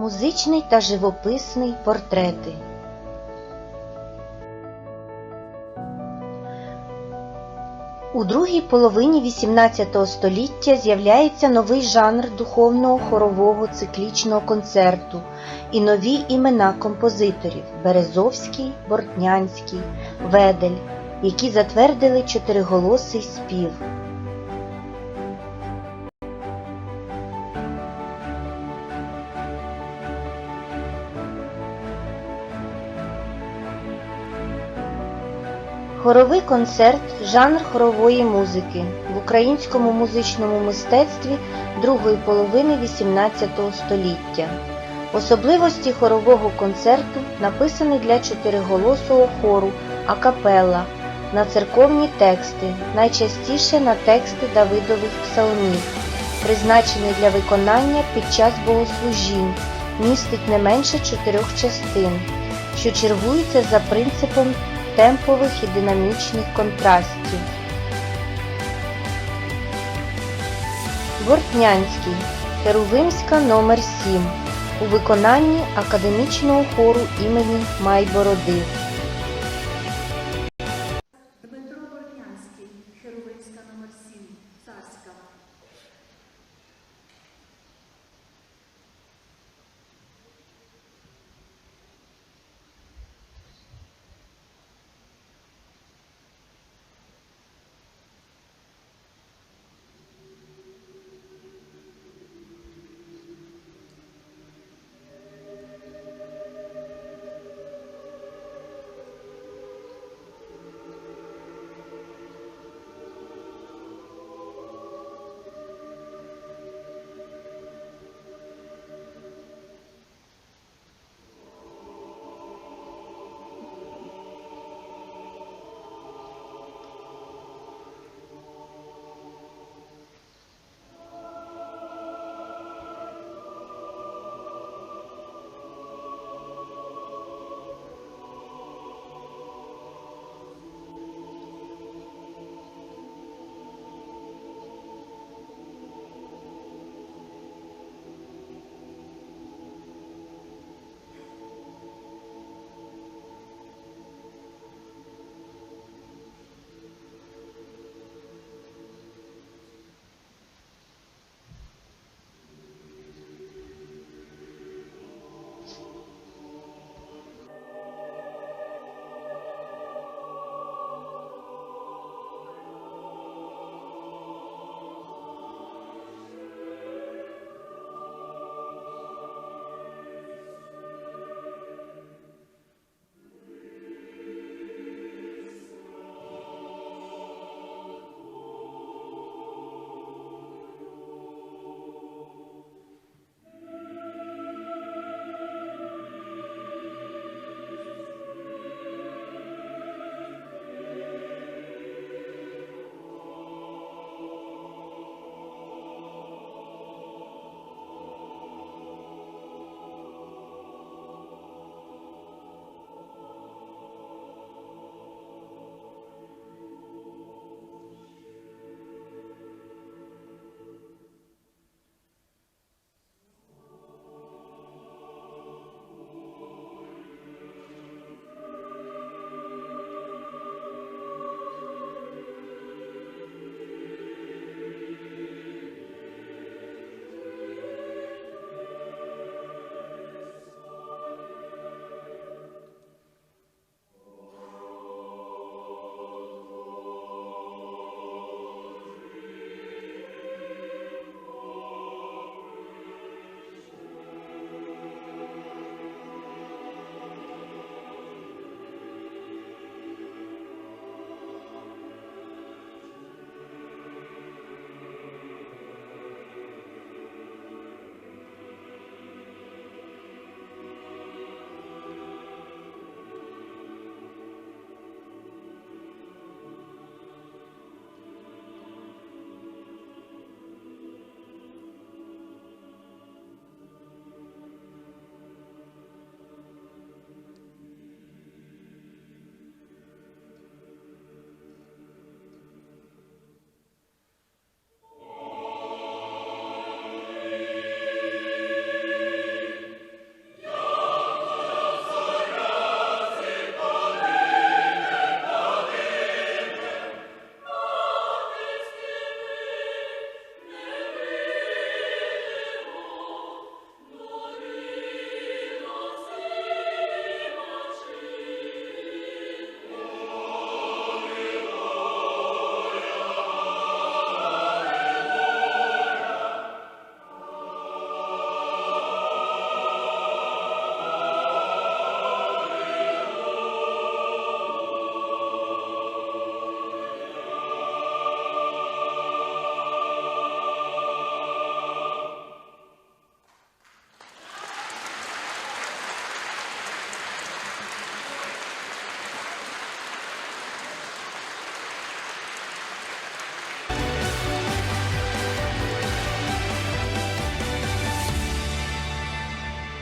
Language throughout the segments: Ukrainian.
Музичний та живописний портрети. У другій половині XVIII століття з'являється новий жанр духовного хорового циклічного концерту і нові імена композиторів Березовський, Бортнянський, Ведель, які затвердили чотириголосий спів. Хоровий концерт жанр хорової музики в українському музичному мистецтві другої половини XVIII століття. Особливості хорового концерту написані для чотириголосого хору акапелла на церковні тексти, найчастіше на тексти Давидових псалмів, призначений для виконання під час богослужінь, містить не менше чотирьох частин, що чергуються за принципом темпових і динамічних контрастів. Бортнянський Херувимська номер 7 у виконанні академічного хору імені Майбороди.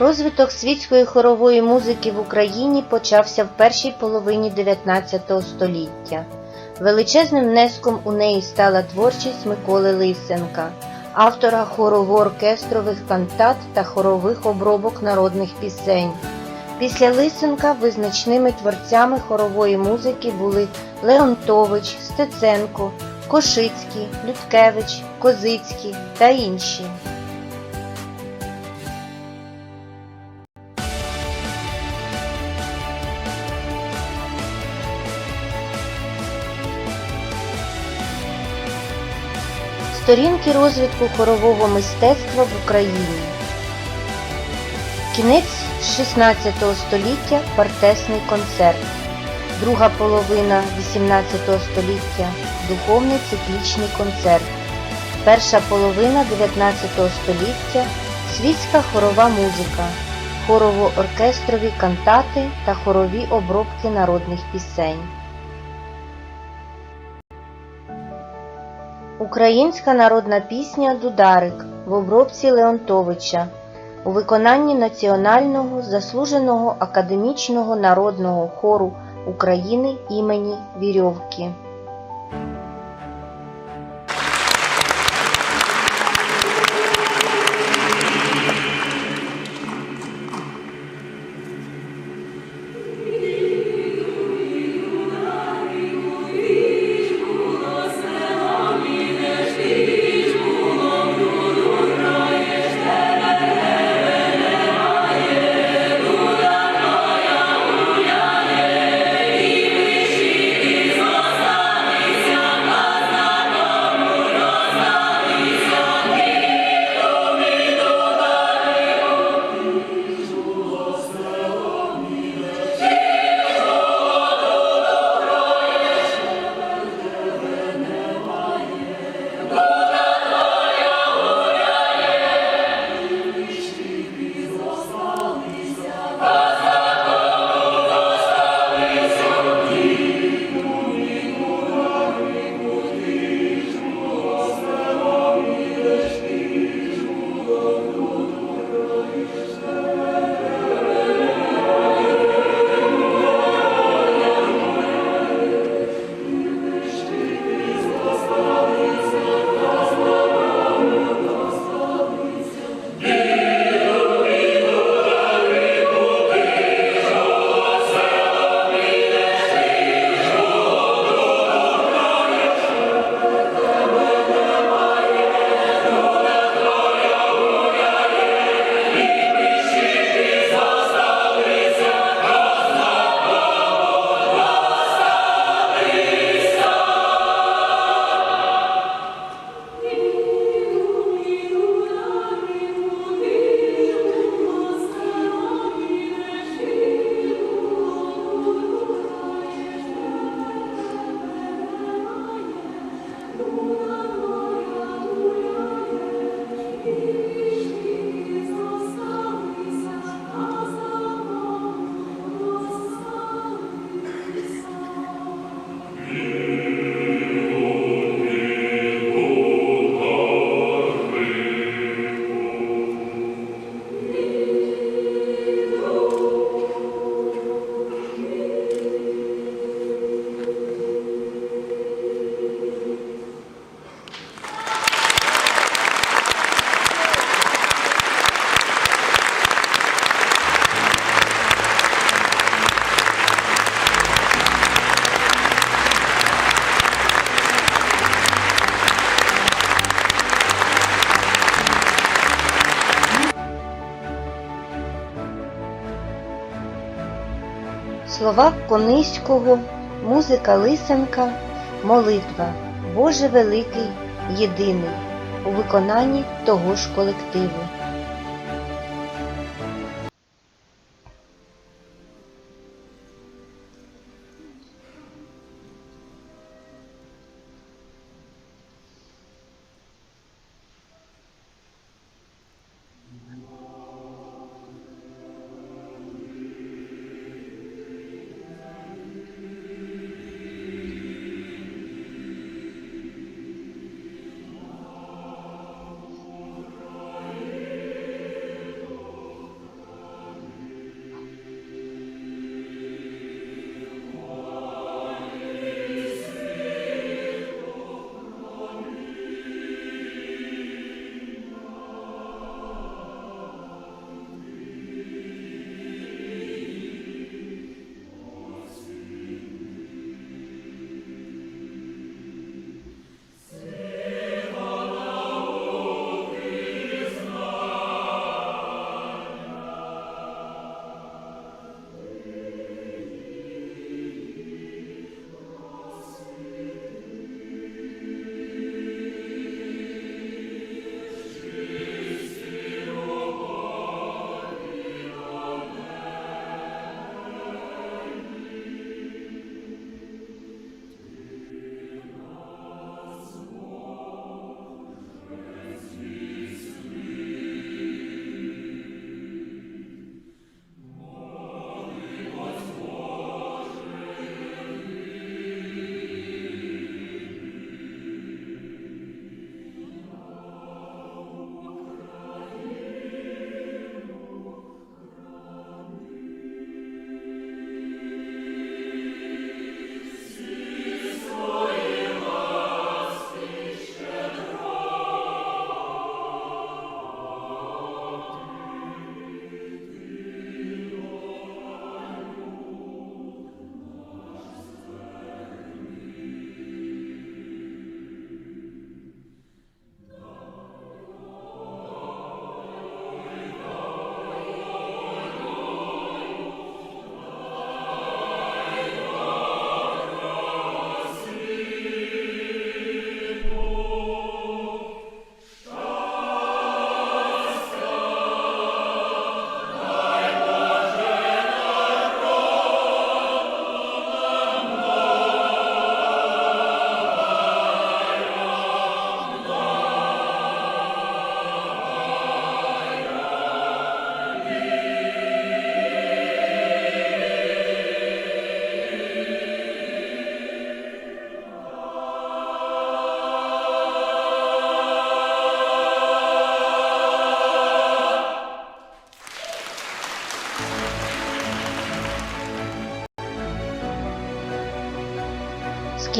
Розвиток світської хорової музики в Україні почався в першій половині 19 століття. Величезним внеском у неї стала творчість Миколи Лисенка, автора хорово-оркестрових кантат та хорових обробок народних пісень. Після Лисенка визначними творцями хорової музики були Леонтович, Стеценко, Кошицький, Людкевич, Козицький та інші. Сторінки розвитку хорового мистецтва в Україні. Кінець 16 століття партесний концерт. Друга половина 18 століття духовний циклічний концерт. Перша половина 19 століття світська хорова музика, хорово-оркестрові кантати та хорові обробки народних пісень. Українська народна пісня Дударик в обробці Леонтовича у виконанні Національного заслуженого академічного народного хору України імені Вірьовки. Слова Кониського, музика Лисенка, молитва Боже великий, єдиний у виконанні того ж колективу.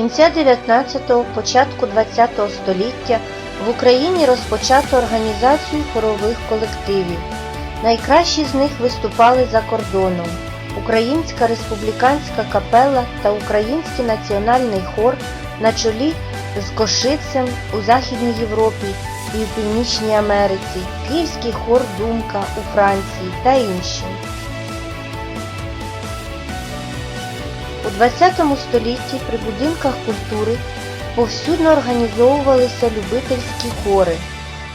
Кінця 19-го, початку 20-го століття в Україні розпочато організацію хорових колективів. Найкращі з них виступали за кордоном. Українська республіканська капела та Український національний хор на чолі з Кошицем у Західній Європі і у Північній Америці, Київський хор Думка у Франції та інші. 20 столітті при будинках культури повсюдно організовувалися любительські хори.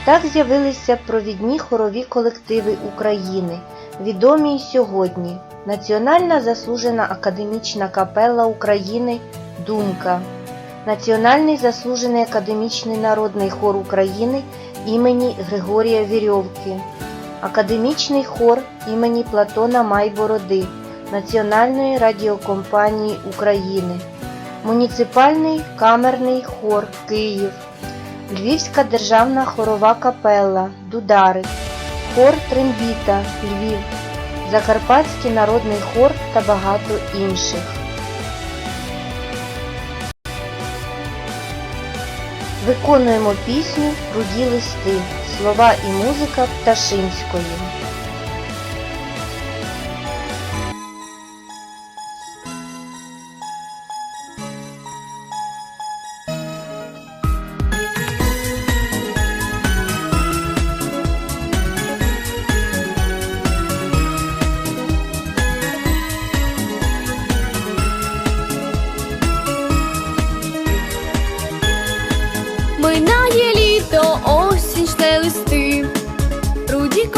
Так з'явилися провідні хорові колективи України, відомі й сьогодні. Національна заслужена академічна капела України Думка, Національний заслужений академічний народний хор України імені Григорія Вірьовки, Академічний хор імені Платона Майбороди, Національної радіокомпанії України, Муніципальний камерний хор Київ, Львівська державна хорова капела Дударик, хор Трембіта Львів, Закарпатський народний хор та багато інших. Виконуємо пісню Руді листи, слова і музика Пташинської.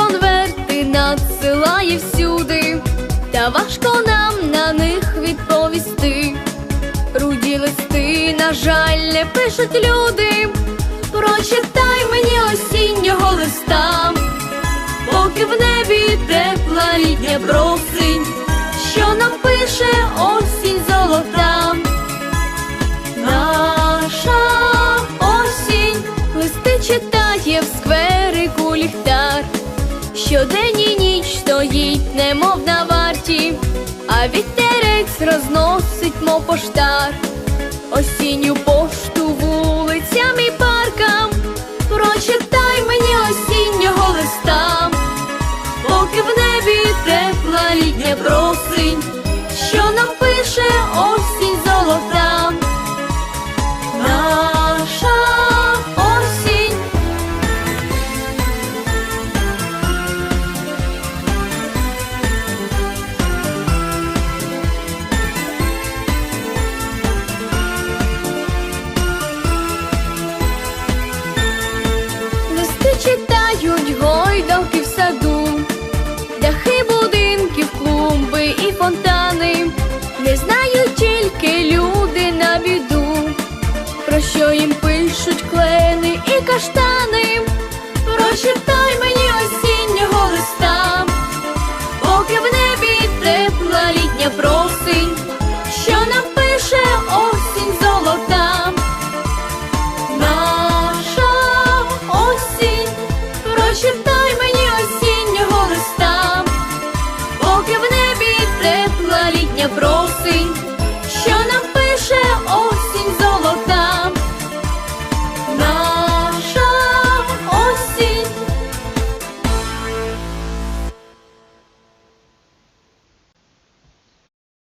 Конверти надсилає всюди, та важко нам на них відповісти. Руді листи, на жаль, не пишуть люди. Прочитай мені осіннього листа, поки в небі тепла літня просинь, що нам пише осінь золота. Щодень і ніч стоїть, немов на варті, а вітерець розносить, мов поштар, осінню пошту вулицям і паркам. Прочитай мені осіннього листа, поки в небі тепла літня просинь,